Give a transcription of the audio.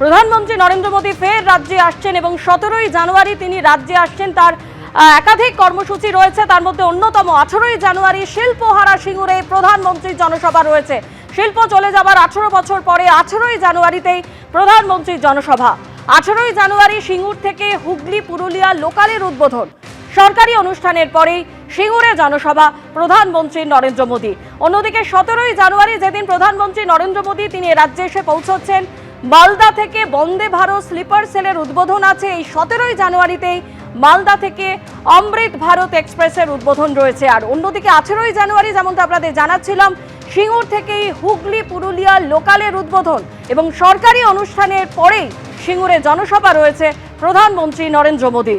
প্রধানমন্ত্রী নরেন্দ্র মোদী ফের রাজ্যে আসছেন এবং সতেরোই জানুয়ারি তিনি রাজ্যে আসছেন। তার একাধিক কর্মসূচি রয়েছে। তার মধ্যে অন্যতম আঠারোই জানুয়ারি শিল্পহারা সিঙ্গুরে প্রধানমন্ত্রীর জনসভা রয়েছে। শিল্প চলে যাবার আঠারো বছর পরে আঠারোই জানুয়ারিতেই প্রধানমন্ত্রীর জনসভা। আঠারোই জানুয়ারি সিঙ্গুর থেকে হুগলি, পুরুলিয়া লোকালের উদ্বোধন। সরকারি অনুষ্ঠানের পরেই সিঙ্গুরে জনসভা প্রধানমন্ত্রী নরেন্দ্র মোদী। অন্যদিকে সতেরোই জানুয়ারি যেদিন প্রধানমন্ত্রী নরেন্দ্র মোদী তিনি রাজ্যে এসে পৌঁছচ্ছেন মালদা থেকে বন্দে ভারত স্লিপার সেলের উদ্বোধন আছে এই সতেরোই জানুয়ারিতেই। মালদা থেকে অমৃত ভারত এক্সপ্রেসের উদ্বোধন রয়েছে। আর অন্যদিকে আঠেরোই জানুয়ারি যেমন তো আপনাদের জানাচ্ছিলাম, সিঙ্গুর থেকেই হুগলি, পুরুলিয়া লোকালের উদ্বোধন এবং সরকারি অনুষ্ঠানের পরেই সিঙ্গুরে জনসভা রয়েছে প্রধানমন্ত্রী নরেন্দ্র মোদী